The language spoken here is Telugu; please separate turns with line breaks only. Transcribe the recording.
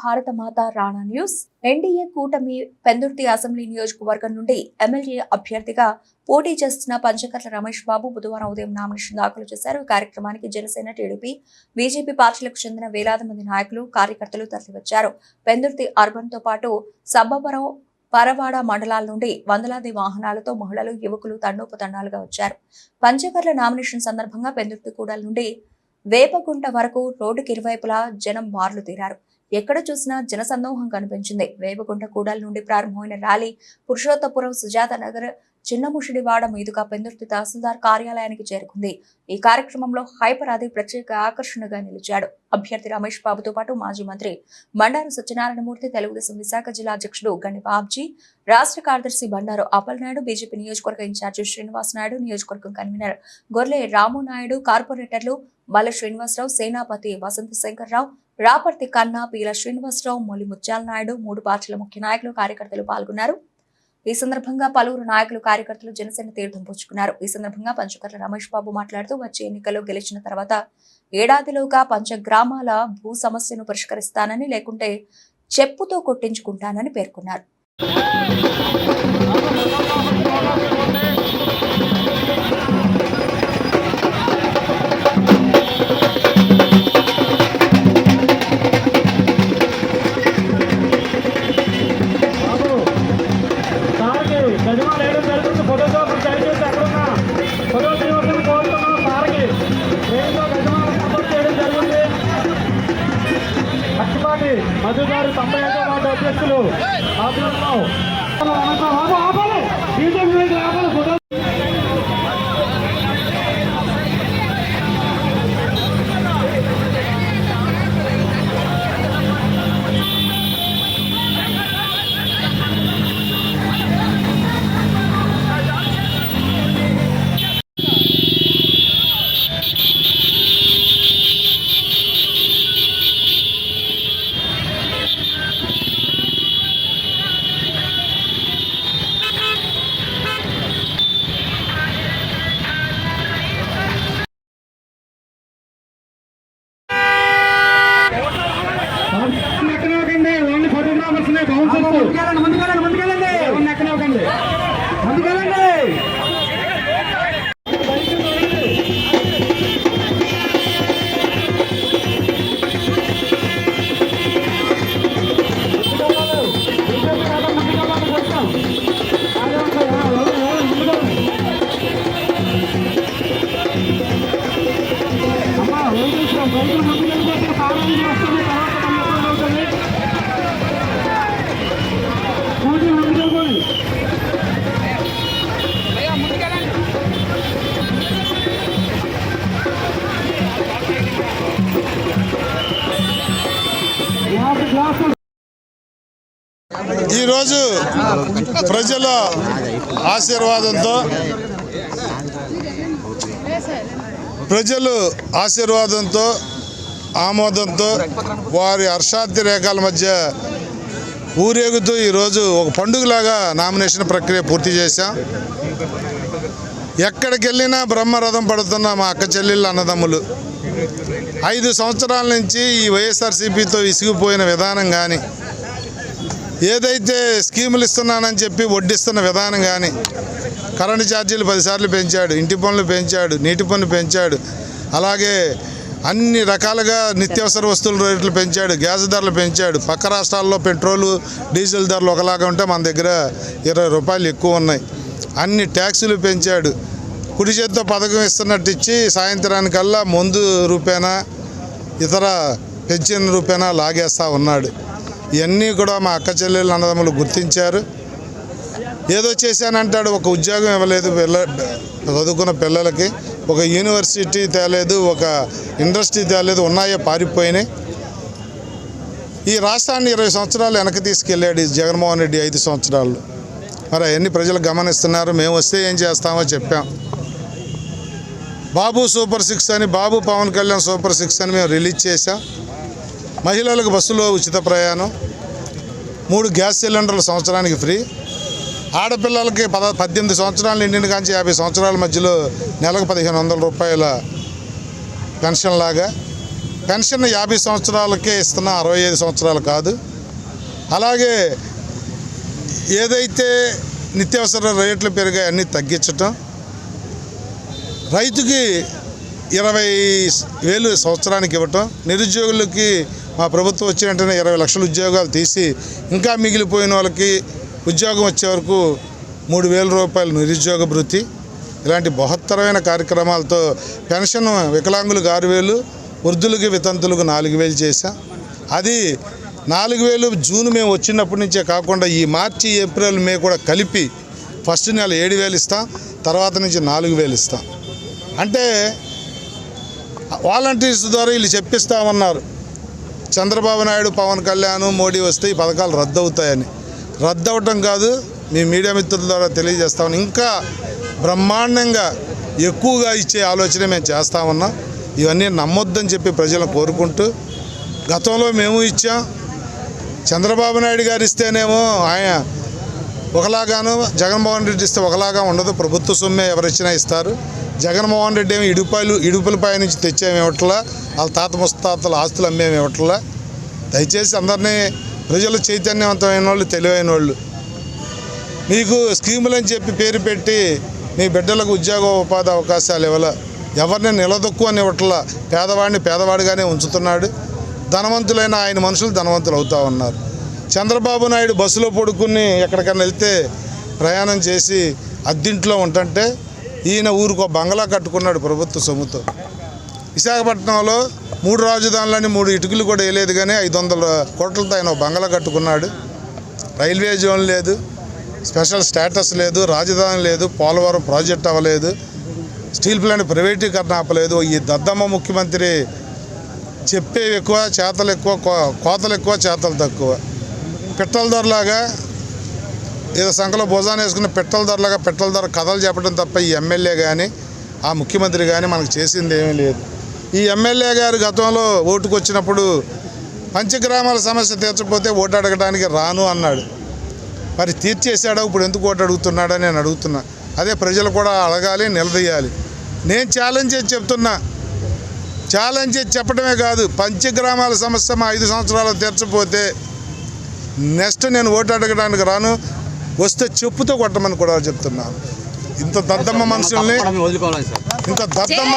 భారత మాత రాణా న్యూస్. ఎన్డీఏ కూటమి పెందుర్తి అసెంబ్లీ నియోజకవర్గం నుండి ఎమ్మెల్యే అభ్యర్థిగా పోటీ చేస్తున్న పంచకర్ల రమేష్ బాబు బుధవారం ఉదయం నామినేషన్ దాఖలు చేశారు. ఈ కార్యక్రమానికి జనసేన టీడీపీ బీజేపీ పార్టీలకు చెందిన వేలాది మంది నాయకులు కార్యకర్తలు తరలివచ్చారు. పెందుర్తి అర్బన్తో పాటు సబ్బవరం పరవాడ మండలాల నుండి వందలాది వాహనాలతో మహిళలు యువకులు తండోపతండాలుగా వచ్చారు. పంచకర్ల నామినేషన్ సందర్భంగా పెందుర్తి కూడల నుండి వేపగుంట వరకు రోడ్డుకి ఇరువైపులా జనం బార్లు తీరారు. ఎక్కడ చూసినా జనసందోహం కనిపించింది. వేపకుంట కూడల నుండి ప్రారంభమైన ర్యాలీ పురుషోత్తపురం సుజాత నగర్ చిన్నముషిడివాడ మీదుగా పెందుర్తి తహసీల్దార్ కార్యాలయానికి చేరుకుంది. ఈ కార్యక్రమంలో హైపర్ ప్రత్యేక ఆకర్షణగా నిలిచాడు. అభ్యర్థి రమేష్ బాబుతో పాటు మాజీ మంత్రి బండారు సత్యనారాయణమూర్తి తెలుగుదేశం విశాఖ జిల్లా అధ్యక్షుడు గండి బాబ్జీ రాష్ట్ర కార్యదర్శి బండారు అపల్ బీజేపీ నియోజకవర్గ ఇన్ఛార్జి శ్రీనివాస్ నాయుడు నియోజకవర్గం కన్వీనర్ గొర్లె రాము నాయుడు కార్పొరేటర్లు మల్ల శ్రీనివాసరావు సేనాపతి వసంత శంకర్రావు రాపర్తి కన్నా పీల శ్రీనివాసరావు మొలి ముత్యాల నాయుడు మూడు పార్టీల ముఖ్య నాయకులు కార్యకర్తలు పాల్గొన్నారు. ఈ సందర్భంగా పలువురు నాయకులు కార్యకర్తలు జనసేన తీర్థం పుచ్చుకున్నారు. ఈ సందర్భంగా పంచకర్ల రమేష్ బాబు మాట్లాడుతూ వచ్చే ఎన్నికల్లో గెలిచిన తర్వాత ఏడాదిలోగా పంచగ్రామాల భూ సమస్యను పరిష్కరిస్తానని లేకుంటే చెప్పుతో కొట్టించుకుంటానని పేర్కొన్నారు.
ఆధ్వర్యంలో బాబు
ఈరోజు ప్రజల ఆశీర్వాదంతో ప్రజలు ఆశీర్వాదంతో ఆమోదంతో వారి హర్షార్థి రేఖల మధ్య ఊరేగుతూ ఈరోజు ఒక పండుగలాగా నామినేషన్ ప్రక్రియ పూర్తి చేశాం. ఎక్కడికి వెళ్ళినా బ్రహ్మరథం పడుతున్న మా అక్క చెల్లెళ్ళు అన్నదమ్ములు ఐదు సంవత్సరాల నుంచి ఈ వైఎస్ఆర్సీపీతో విసిగిపోయిన విధానం కానీ ఏదైతే స్కీములు ఇస్తున్నానని చెప్పి వడ్డిస్తున్న విధానం కానీ కరెంటు ఛార్జీలు పదిసార్లు పెంచాడు ఇంటి పనులు పెంచాడు నీటి పన్ను పెంచాడు అలాగే అన్ని రకాలుగా నిత్యావసర వస్తువుల రేట్లు పెంచాడు గ్యాస్ ధరలు పెంచాడు పక్క రాష్ట్రాల్లో పెట్రోలు డీజిల్ ధరలు ఒకలాగా ఉంటే మన దగ్గర ఇరవై రూపాయలు ఎక్కువ ఉన్నాయి. అన్ని ట్యాక్సులు పెంచాడు. కుడి చేత్తో పథకం ఇస్తున్నట్టు ఇచ్చి సాయంత్రానికల్లా మందు రూపేనా ఇతర పెన్షన్ రూపేనా లాగేస్తూ ఉన్నాడు. ఇవన్నీ కూడా మా అక్క చెల్లెళ్ళు అన్నదమ్ములు గుర్తించారు. ఏదో చేశానంటాడు ఒక ఉద్యోగం ఇవ్వలేదు పిల్ల చదువుకున్న పిల్లలకి ఒక యూనివర్సిటీ తేలేదు ఒక ఇండస్ట్రీ తేలేదు ఉన్నాయో పారిపోయినాయి. ఈ రాష్ట్రాన్ని ఇరవై సంవత్సరాలు వెనక్కి తీసుకెళ్ళాడు జగన్మోహన్ రెడ్డి ఐదు సంవత్సరాలు. మరి అవన్నీ ప్రజలు గమనిస్తున్నారు మేము వస్తే ఏం చేస్తామో చెప్పాం. బాబు సూపర్ సిక్స్ అని బాబు పవన్ కళ్యాణ్ సూపర్ సిక్స్ అని మేము రిలీజ్ చేశాం. మహిళలకు బస్సులో ఉచిత ప్రయాణం మూడు గ్యాస్ సిలిండర్లు సంవత్సరానికి ఫ్రీ. ఆడపిల్లలకి పద పద్దెనిమిది సంవత్సరాలు నిండిన కాంచి యాభై సంవత్సరాల మధ్యలో నెలకు పదిహేను వందల రూపాయల పెన్షన్ లాగా. పెన్షన్ యాభై సంవత్సరాలకే ఇస్తున్నా అరవై ఐదు సంవత్సరాలు కాదు. అలాగే ఏదైతే నిత్యావసర రేట్లు పెరిగాయి అన్నీ తగ్గించటం. రైతుకి ఇరవై వేలు సంవత్సరానికి ఇవ్వటం. నిరుద్యోగులకి మా ప్రభుత్వం వచ్చిన వెంటనే ఇరవై లక్షల ఉద్యోగాలు తీసి ఇంకా మిగిలిపోయిన వాళ్ళకి ఉద్యోగం వచ్చే వరకు మూడు వేల రూపాయలు నిరుద్యోగ భృతి. ఇలాంటి బహత్తరమైన కార్యక్రమాలతో పెన్షన్ వికలాంగులకు ఆరు వేలు వృద్ధులకి వితంతులకు నాలుగు వేలు చేశాం. అది నాలుగు వేలు జూన్ మేము వచ్చినప్పటి నుంచే కాకుండా ఈ మార్చి ఏప్రిల్ మే కూడా కలిపి ఫస్ట్ నెల ఏడు వేలు ఇస్తాం తర్వాత నుంచి నాలుగు వేలు ఇస్తాం. అంటే వాలంటీర్స్ ద్వారా వీళ్ళు చెప్పిస్తామన్నారు. చంద్రబాబు నాయుడు పవన్ కళ్యాణ్ మోడీ వస్తే ఈ పథకాలు రద్దు అవుతాయని రద్దు అవటం కాదు మీ మీడియా మిత్రుల ద్వారా తెలియజేస్తామని ఇంకా బ్రహ్మాండంగా ఎక్కువగా ఇచ్చే ఆలోచన మేము చేస్తా ఉన్నాం. ఇవన్నీ నమ్మొద్దని చెప్పి ప్రజలను కోరుకుంటూ గతంలో మేము ఇచ్చాం. చంద్రబాబు నాయుడు గారు ఇస్తేనేమో ఆయన ఒకలాగాను జగన్మోహన్ రెడ్డి ఇస్తే ఒకలాగా ఉండదు. ప్రభుత్వ సొమ్మే ఎవరిచ్చినా ఇస్తారు. జగన్మోహన్ రెడ్డి ఏమి ఇడుపాయలు ఇడుపులపై నుంచి తెచ్చేమి వాళ్ళ తాత ముస్తాతల ఆస్తులు అమ్మేమి దయచేసి అందరినీ ప్రజలు చైతన్యవంతమైన వాళ్ళు తెలివైన వాళ్ళు. మీకు స్కీములని చెప్పి పేరు పెట్టి మీ బిడ్డలకు ఉద్యోగ ఉపాధి అవకాశాలు ఇవ్వాల. ఎవరిని నిలదొక్కు అని ఇవ్వట్లా పేదవాడిని పేదవాడిగానే ఉంచుతున్నాడు. ధనవంతులైన ఆయన మనుషులు ధనవంతులు అవుతా ఉన్నారు. చంద్రబాబు నాయుడు బస్సులో పడుకుని ఎక్కడికైనా వెళ్తే ప్రయాణం చేసి అద్దింట్లో ఉంటుంటే ఈయన ఊరికో బంగ్లా కట్టుకున్నాడు ప్రభుత్వ సొమ్ముతో. విశాఖపట్నంలో మూడు రాజధానులని మూడు ఇటుకలు కూడా వేయలేదు కానీ ఐదు వందల కోట్లతో ఆయన ఒక బంగ్లా కట్టుకున్నాడు. రైల్వే జోన్ లేదు స్పెషల్ స్టేటస్ లేదు రాజధాని లేదు పోలవరం ప్రాజెక్ట్ అవ్వలేదు స్టీల్ ప్లాంట్ ప్రైవేటీకరణ ఆపలేదు. ఈ దద్దమ్మ ముఖ్యమంత్రి చెప్పేవి ఎక్కువ చేతలు ఎక్కువ కోతలు ఎక్కువ చేతలు తక్కువ. పిట్టల ధరలాగా ఏదో సంఖలో భోజనం వేసుకున్న పెట్టల ధరలుగా పెట్టల ధర కథలు చెప్పడం తప్ప ఈ ఎమ్మెల్యే కానీ ఆ ముఖ్యమంత్రి కానీ మనకు చేసింది ఏమీ లేదు. ఈ ఎమ్మెల్యే గారు గతంలో ఓటుకు వచ్చినప్పుడు పంచగ్రామాల సమస్య తీర్చకపోతే ఓటు అడగడానికి రాను అన్నాడు. మరి తీర్చేశాడో? ఇప్పుడు ఎందుకు ఓటు అడుగుతున్నాడని నేను అడుగుతున్నా. అదే ప్రజలు కూడా అడగాలి నిలదీయాలి. నేను ఛాలెంజ్ చేసి చెప్తున్నా. ఛాలెంజ్ చేసి చెప్పడమే కాదు పంచగ్రామాల సమస్య మా ఐదు సంవత్సరాలు తీర్చపోతే నెక్స్ట్ నేను ఓటు అడగడానికి రాను. వస్తే చెప్పుతో కొట్టమని కూడా చెప్తున్నాను ఇంత దద్దమ్మ మనుషుల్ని ఇంత దద్దమ్మ